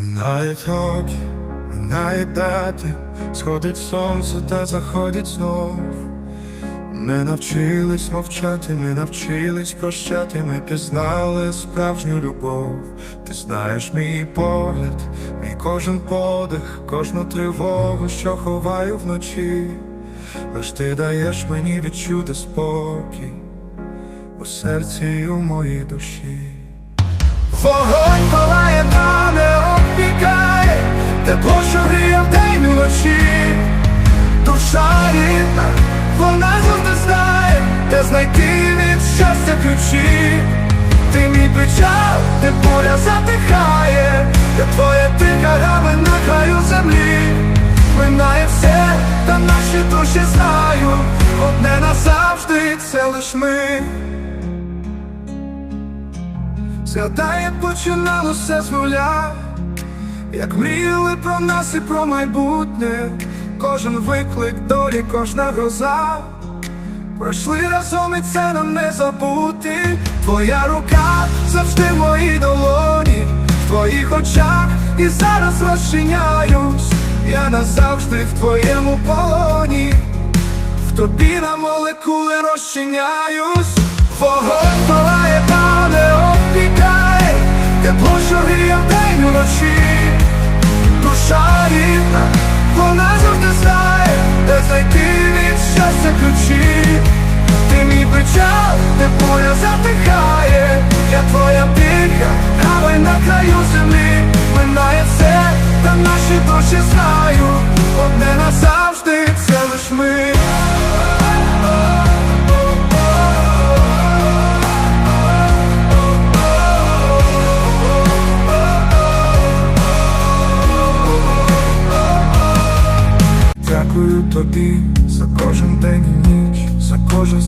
Минають роки, минають дати, сходить сонце та заходить знов. Ми навчились мовчати, ми навчились прощати, ми пізнали справжню любов. Ти знаєш мій погляд, мій кожен подих, кожну тривогу, що ховаю вночі. Лиш ти даєш мені відчути спокій у серці і у моїй душі. Вогонь тепло, що гріє вдень і вночі. Душа рідна, вона завжди знає, де знайти від щастя ключі. Ти мій печал, де поля затихає, де твоя тиха рами на краю землі. Минає все, та наші душі знаю, одне назавжди це лиш ми. Згадай, як починало все з нуля, як мріяли про нас і про майбутнє, кожен виклик долі, кожна гроза. Пройшли разом і це нам не забути. Твоя рука завжди в моїй долоні, в твоїх очах і зараз розчиняюсь. Я назавжди в твоєму полоні, в тобі на молекули розчиняюсь. Вогонь вночі. Душа рідна, вона завжди знає, де знайти від щастя ключі. Ти мій причал, де поля затихає, я твоя піка, гавай на краю землі, минає все, та наші душі знаю, Дякую тобі за кожен день і ніч, за кожен